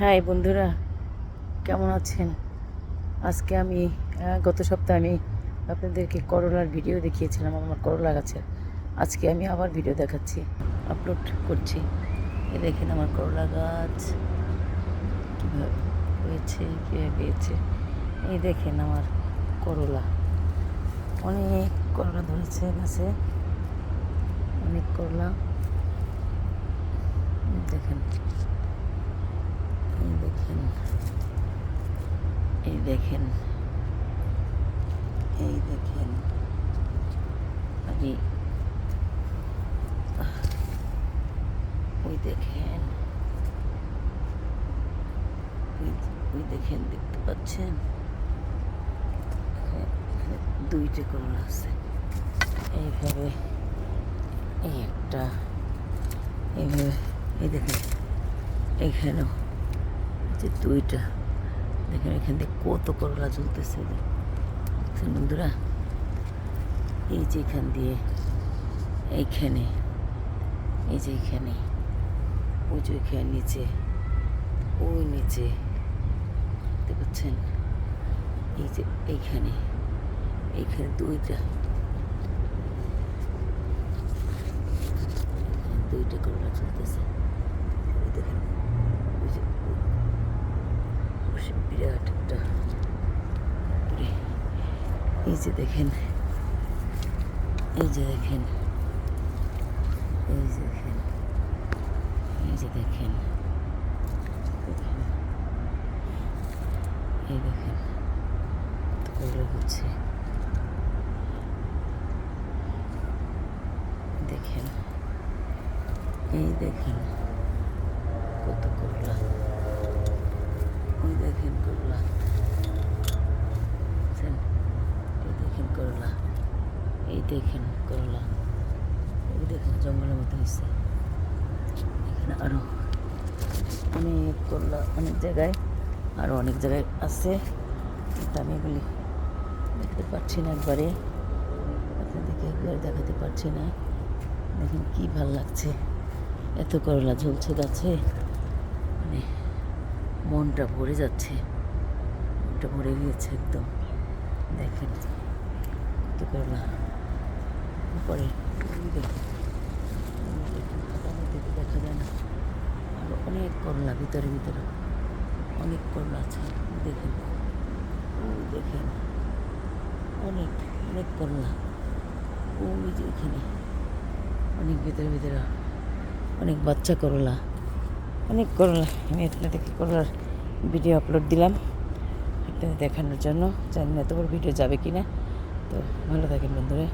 হ্যাঁ বন্ধুরা, কেমন আছেন? আজকে আমি গত সপ্তাহে আমি আপনাদেরকে করলার ভিডিও দেখিয়েছিলাম, আমার করলা গাছের। আজকে আমি আবার ভিডিও দেখাচ্ছি আপলোড করছি। এই দেখেন আমার করলা গাছ, কীভাবে হয়েছে, কীভাবে পেয়েছে। এই দেখেন আমার করলা, অনেক করলা ধরেছে গাছে, অনেক করলা। দেখেন। এই দেখেন এই দেখেন। আমি ওই দেখেন ওই দেখেন, দেখতে পাচ্ছেন? দুইটা করলা আছে। এইভাবে, এই একটা, এইভাবে, এই দেখেন, এখানেও যে দুইটা। দেখেন এখান থেকে কত করলা ঝুলতেছে দেখছেন বন্ধুরা? এই যে এখান দিয়ে, এইখানে, এই যে এখানে, ওই যে ওইখানে নিচে, ওই নিচে। দেখতে পাচ্ছেন? এই যে এইখানে এইখানে দুইটা। দুইটা করলা চলতেছে ওই দেখেন ওই যে ওই- ওই সে বিরাট একটা উপরে এই যে দেখেন। এই যে দেখেন। এই যে দেখেন। এই যে দেখেন। এই দেখেন। করলা হচ্ছে। দেখেন। এই দেখেন। কত করলা। ওই দেখেন করলা দেখছেন? এই দেখেন করলা এই দেখেন করলা। দেখেন, জঙ্গলের মতো হয়েছে এখানে আরও অনেক করলা, অনেক জায়গায়, আরও অনেক জায়গায় আছে। কিন্তু আমি এগুলি দেখতে পাচ্ছি না একবারে। আপনাদেরকে একবারে দেখাতে পারছি না। দেখেন কি ভালো লাগছে। এত করলা ঝুলছে গাছে। মানে মনটা ভরে যাচ্ছে। মনটা ভরে গিয়েছে একদম। দেখেন কত করলা। ওই দেখেন দেখেন দেখা যায় না। আরও অনেক করলা ভিতরে ভিতরে। অনেক করলা আছে, দেখেন। দেখেন, অনেক অনেক করলা। ওই যে এখানে, অনেক ভিতরে ভিতরে, অনেক বাচ্চা করলা। অনেক করলা। আমি আপনাদেরকে করলার ভিডিও আপলোড দিলাম। আপনাদের দেখানোর জন্য। জানি না তোমার ভিডিও যাবে কি না তো ভালো থাকেন বন্ধুরা।